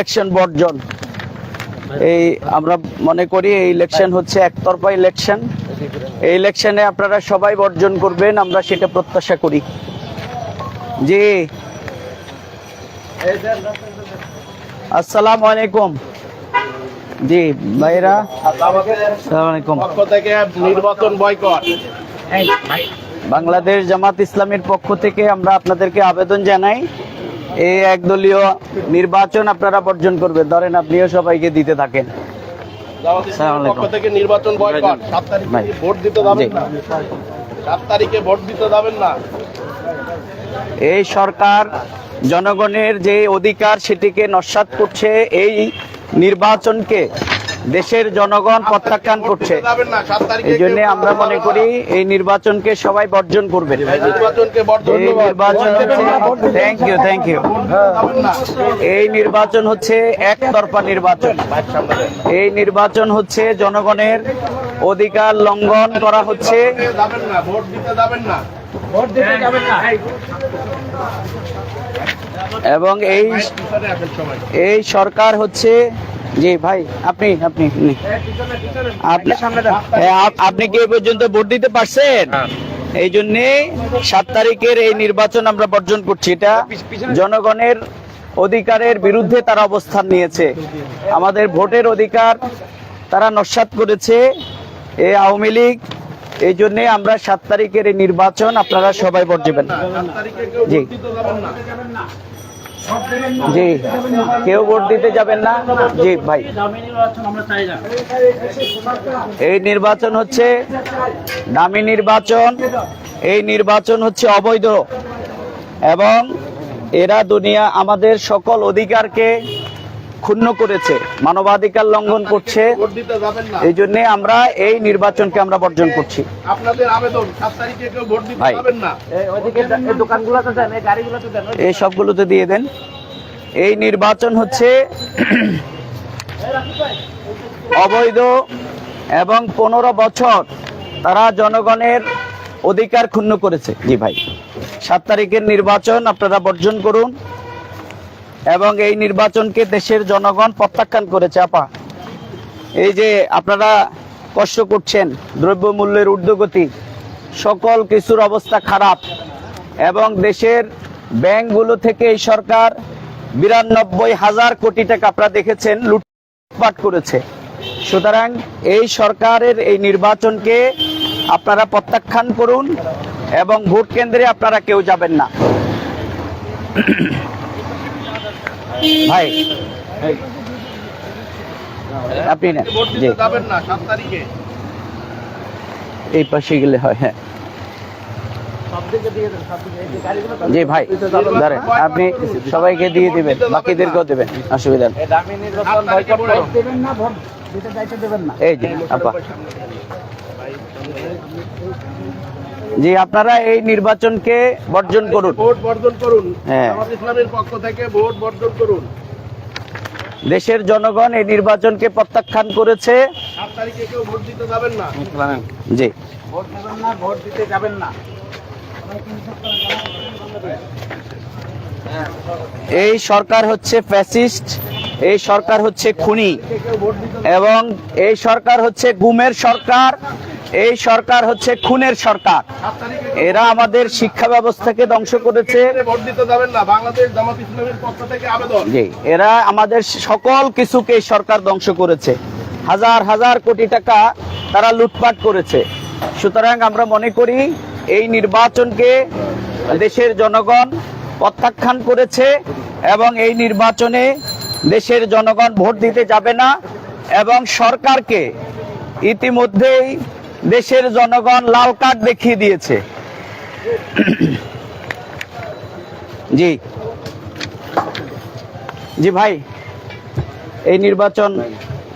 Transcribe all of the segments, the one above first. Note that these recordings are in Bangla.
ইলেকশন বর্জন। এই আমরা মনে করি এই ইলেকশন হচ্ছে একতরফা ইলেকশন এই ইলেকশনে আপনারা সবাই বর্জন করবেন আমরা সেটা প্রত্যাশা করি। জি। আসসালামু আলাইকুম। জি ভাইরা। আসসালামু আলাইকুম। থেকে নির্বাচন বয়কট। বাংলাদেশ জামাত ইসলামের পক্ষ থেকে আমরা আপনাদেরকে আবেদন জানাই এই একদলীয় নির্বাচন আপনারা বর্জন করবে ধরেন আপনিও সবাইকে দিতে থাকেন। নির্বাচন ভোট দিতে যাবেন না? তারিখে ভোট দিতে যাবেন না? এই সরকার জনগণের যে অধিকার সেটিকে নস্বাত করছে এই নির্বাচনকে দেশের জনগণ প্রত্যাখ্যান করছে। এই জন্য আমরা মনে করি এই নির্বাচনকে সবাই বর্জন করবেন। থ্যাংক ইউ থ্যাংক ইউ এই নির্বাচন হচ্ছে একতরফা নির্বাচন। এই নির্বাচন হচ্ছে জনগণের অধিকার লঙ্ঘন করা হচ্ছে। যাবেন না ভোট দিতে যাবেন না এবং এই এই সরকার হচ্ছে জি ভাই আপনি আপনি আপনি। আপনি হ্যাঁ, আপ- আপনি কি এ পর্যন্ত ভোট দিতে পারছেন? এই জন্যে সাত তারিখের এই নির্বাচন আমরা বর্জন করছি। এটা জনগণের অধিকারের বিরুদ্ধে তারা অবস্থান নিয়েছে। আমাদের ভোটের অধিকার তারা নস্বাত করেছে এই আওয়ামী লীগ। এই জন্যে আমরা সাত তারিখের এই নির্বাচন আপনারা সবাই ভোট দেবেন। কেউ জি। জি, কেউ ভোট দিতে যাবেন না। জি, ভাই। এই নির্বাচন হচ্ছে দামি নির্বাচন। এই নির্বাচন হচ্ছে অবৈধ। এবং এরা দুনিয়া আমাদের সকল অধিকারকে ক্ষুণ্ণ করেছে মানবাধিকার লঙ্ঘন করছে এই জন্য আমরা এই নির্বাচনকে আমরা বর্জন করছি। এই সবগুলোতে দিয়ে দেন। এই নির্বাচন হচ্ছে অবৈধ এবং পনেরো বছর তারা জনগণের অধিকার ক্ষুণ্ণ করেছে। জি ভাই সাত তারিখের নির্বাচন আপনারা বর্জন করুন। এবং এই নির্বাচনকে দেশের জনগণ প্রত্যাখ্যান করেছে, আপা। এই যে আপনারা কষ্ট করছেন দ্রব্যমূল্যের ঊর্ধ্বগতি, সকল কিছুর অবস্থা খারাপ এবং দেশের ব্যাংকগুলো থেকে এই সরকার বিরানব্বই হাজার কোটি টাকা আপনারা দেখেছেন লুটপাট করেছে। সুতরাং এই সরকারের এই নির্বাচনকে আপনারা প্রত্যাখ্যান করুন এবং ভোট কেন্দ্রে আপনারা কেউ যাবেন না। ভাই, আপনি না, জি। এই পাশে গেলে হয় হ্যাঁ। জি, ভাই ধরেন আপনি সবাইকে দিয়ে দিবেন, বাকিদেরকেও দেবেন, অসুবিধা নেই। এই যে আপা। জি আপনারা এই নির্বাচনকে বর্জন করুন। ভোট বর্জন করুন। হ্যাঁ। ইসলামের পক্ষ থেকে ভোট বর্জন করুন। দেশের জনগণ এই নির্বাচনকে প্রত্যাখ্যান করেছে। সাত তারিখে কেউ ভোট দিতে যাবেন না। জি। ভোট দেবেন না ভোট দিতে যাবেন না। এই সরকার হচ্ছে ফ্যাসিস্ট। এই সরকার হচ্ছে খুনি এবং এই সরকার হচ্ছে গুমের সরকার, এই সরকার হচ্ছে খুনের সরকার। এরা আমাদের শিক্ষা ব্যবস্থাকে ধ্বংস করেছে। এরা আমাদের সকল কিছুকে সরকার ধ্বংস করেছে। হাজার হাজার কোটি টাকা তারা লুটপাট করেছে। সুতরাং আমরা মনে করি এই নির্বাচনকে দেশের জনগণ প্রত্যাখ্যান করেছে এবং এই নির্বাচনে দেশের জনগণ ভোট দিতে যাবে না এবং সরকারকে ইতিমধ্যেই দেশের জনগণ লাল কার্ড দেখিয়ে দিয়েছে। জি। জি ভাই, এই নির্বাচন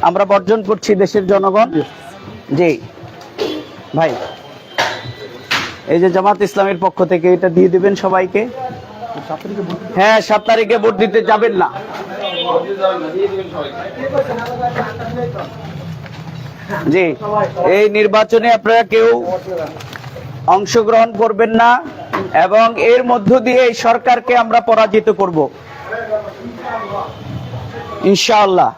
আমরা বর্জন করছি দেশের জনগণ। জি। ভাই, এই যে জামাত ইসলামের পক্ষ থেকে এটা দিয়ে দিবেন সবাইকে? হ্যাঁ সাত তারিখে ভোট দিতে যাবেন না। জি, এই নির্বাচনে আপনারা কেউ অংশগ্রহণ করবেন না এবং এর মধ্য দিয়ে এই সরকারকে আমরা পরাজিত করব। ইনশাআল্লাহ।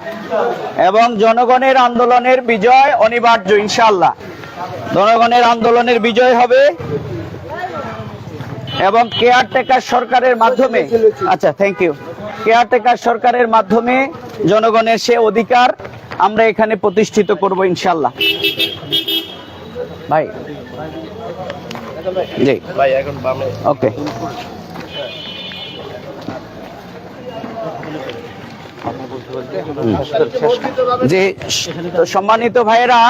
এবং জনগণের আন্দোলনের বিজয় অনিবার্য, ইনশাআল্লাহ। জনগণের আন্দোলনের বিজয় হবে এবং কেয়ারটেকার সরকারের মাধ্যমে। আচ্ছা থ্যাংক ইউ কেয়ারটেকার সরকারের মাধ্যমে জনগণের সে অধিকার আমরা এখানে প্রতিষ্ঠিত করব ইনশাআল্লাহ। ভাই। জি। ওকে। যে সম্মানিত ভাইয়েরা,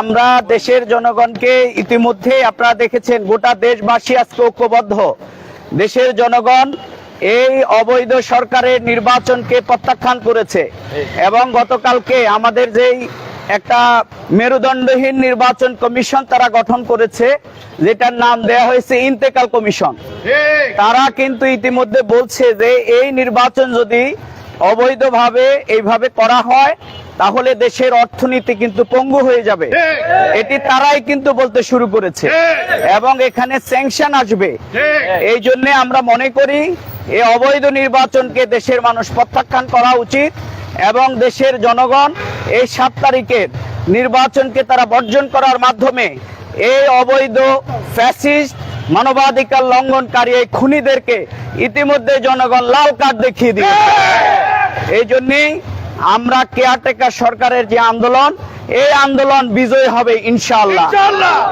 আমরা দেশের জনগণকে ইতিমধ্যে আপনারা দেখেছেন, গোটা দেশবাসী আজকে ঐক্যবদ্ধ। দেশের জনগণ এই অবৈধ সরকারের নির্বাচনকে প্রত্যাখ্যান করেছে। এবং গতকালকে আমাদের যেই একটা মেরুদণ্ডহীন নির্বাচন কমিশন তারা গঠন করেছে যেটার নাম দেয়া হয়েছে ইন্তেকাল কমিশন। তারা কিন্তু ইতিমধ্যে বলছে যে এই নির্বাচন যদি অবৈধভাবে এইভাবে করা হয় তাহলে দেশের অর্থনীতি কিন্তু পঙ্গু হয়ে যাবে। এটি তারাই কিন্তু বলতে শুরু করেছে। এবং এখানে স্যাংশন আসবে। এই জন্য আমরা মনে করি এই অবৈধ নির্বাচনকে দেশের মানুষ প্রত্যাখ্যান করা উচিত এবং দেশের জনগণ এই সাত তারিখের নির্বাচনকে তারা বর্জন করার মাধ্যমে এই অবৈধ ফ্যাসিস্ট মানবাধিকার লঙ্ঘনকারী এই খুনিদেরকে ইতিমধ্যে জনগণ লাল কার্ড দেখিয়ে দিয়েছে। এই জন্যেই আমরা কেয়ারটেকার সরকারের যে আন্দোলন এই আন্দোলন বিজয় হবে ইনশাআল্লাহ।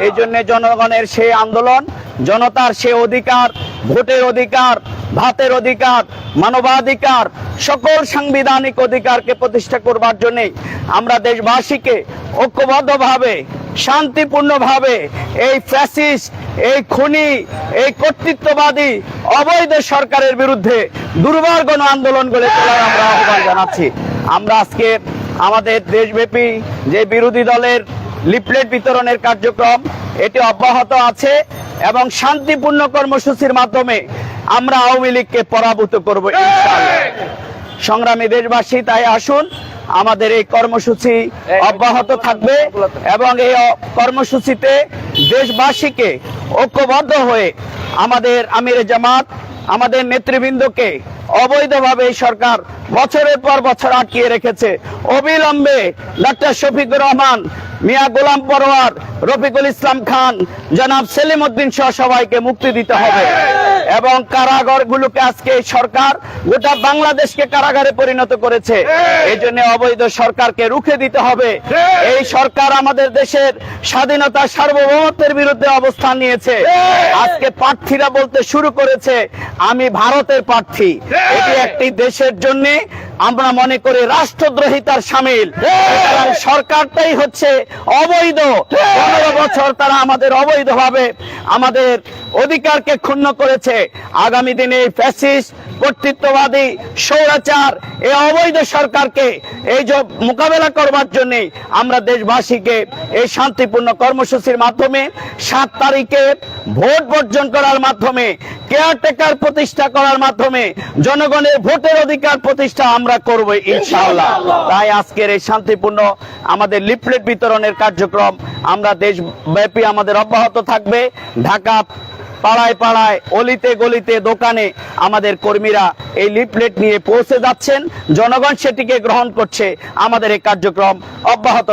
এই জন্য জনগণের সেই আন্দোলন জনতার সে অধিকার ভোটের অধিকার ভাতের অধিকার, মানবাধিকার, সকল সাংবিধানিক অধিকারকে প্রতিষ্ঠা করবার জন্য আমরা দেশবাসীকে ঐক্যবদ্ধভাবে, শান্তিপূর্ণভাবে এই ফ্যাসিস এই খুনি, এই কর্তৃত্ববাদী, অবৈধ সরকারের বিরুদ্ধে দুর্বার গণ আন্দোলন গড়ে তোলার আমরা আহ্বান জানাচ্ছি। আমরা আজকে আমাদের দেশব্যাপী যে বিরোধী দলের লিফলেট বিতরণের কার্যক্রম এটি অব্যাহত আছে এবং শান্তিপূর্ণ কর্মসূচির মাধ্যমে আমরা আওয়ামী লীগকে পরাভূত করব সংগ্রামী দেশবাসী, তাই আসুন, আমাদের এই কর্মসূচি অব্যাহত থাকবে এবং এই কর্মসূচিতে দেশবাসীকে ঐক্যবদ্ধ হয়ে আমাদের আমির জামাত, আমাদের নেতৃবৃন্দকে অবৈধভাবে সরকার বছরের পর বছর আটকিয়ে রেখেছে। অবিলম্বে ডক্টর শফিকুর রহমান, মিয়া গোলাম পরোয়ার, রফিকুল ইসলাম খান, জনাব সেলিম উদ্দিন সহ সবাইকে মুক্তি দিতে হবে। এবং কারাগারগুলোকে আজকে সরকার গোটা বাংলাদেশকে কারাগারে পরিণত করেছে। এই জন্য অবৈধ সরকারকে রুখে দিতে হবে। এই সরকার আমাদের দেশের স্বাধীনতা সার্বভৌমত্বের বিরুদ্ধে অবস্থান নিয়েছে। আজকে প্রার্থীরা বলতে শুরু করেছে, আমি ভারতের প্রার্থী। এটি একটি দেশের জন্য আমরা মনে করি রাষ্ট্রদ্রোহিতার সামিল। সরকারটাই হচ্ছে অবৈধ। পনেরো বছর তারা আমাদের অবৈধভাবে আমাদের অধিকারকে ক্ষুণ্ণ করেছে। আগামী দিনে এই ফ্যাসিস্ট কর্তৃত্ববাদী স্বৈরাচার এই অবৈধ সরকারকে এই যে মোকাবেলা করবার জন্য আমরা দেশবাসীকে এই শান্তিপূর্ণ কর্মসূচির মাধ্যমে সাত তারিখে ভোট বর্জন করার মাধ্যমে কেয়ারটেকার প্রতিষ্ঠা করার মাধ্যমে জনগণের ভোটের অধিকার প্রতিষ্ঠা আমরা করব ইনশাআল্লাহ। তাই আজকের এই শান্তিপূর্ণ আমাদের লিফলেট বিতরণের কার্যক্রম আমরা দেশব্যাপী আমাদের অব্যাহত থাকবে। ঢাকা পাড়ায় পাড়ায়, অলিতে গলিতে দোকানে আমাদের কর্মীরা এই লিফলেট নিয়ে পৌঁছে যাচ্ছেন। জনগণ সেটিকে গ্রহণ করছে। আমাদের এই কার্যক্রম অব্যাহত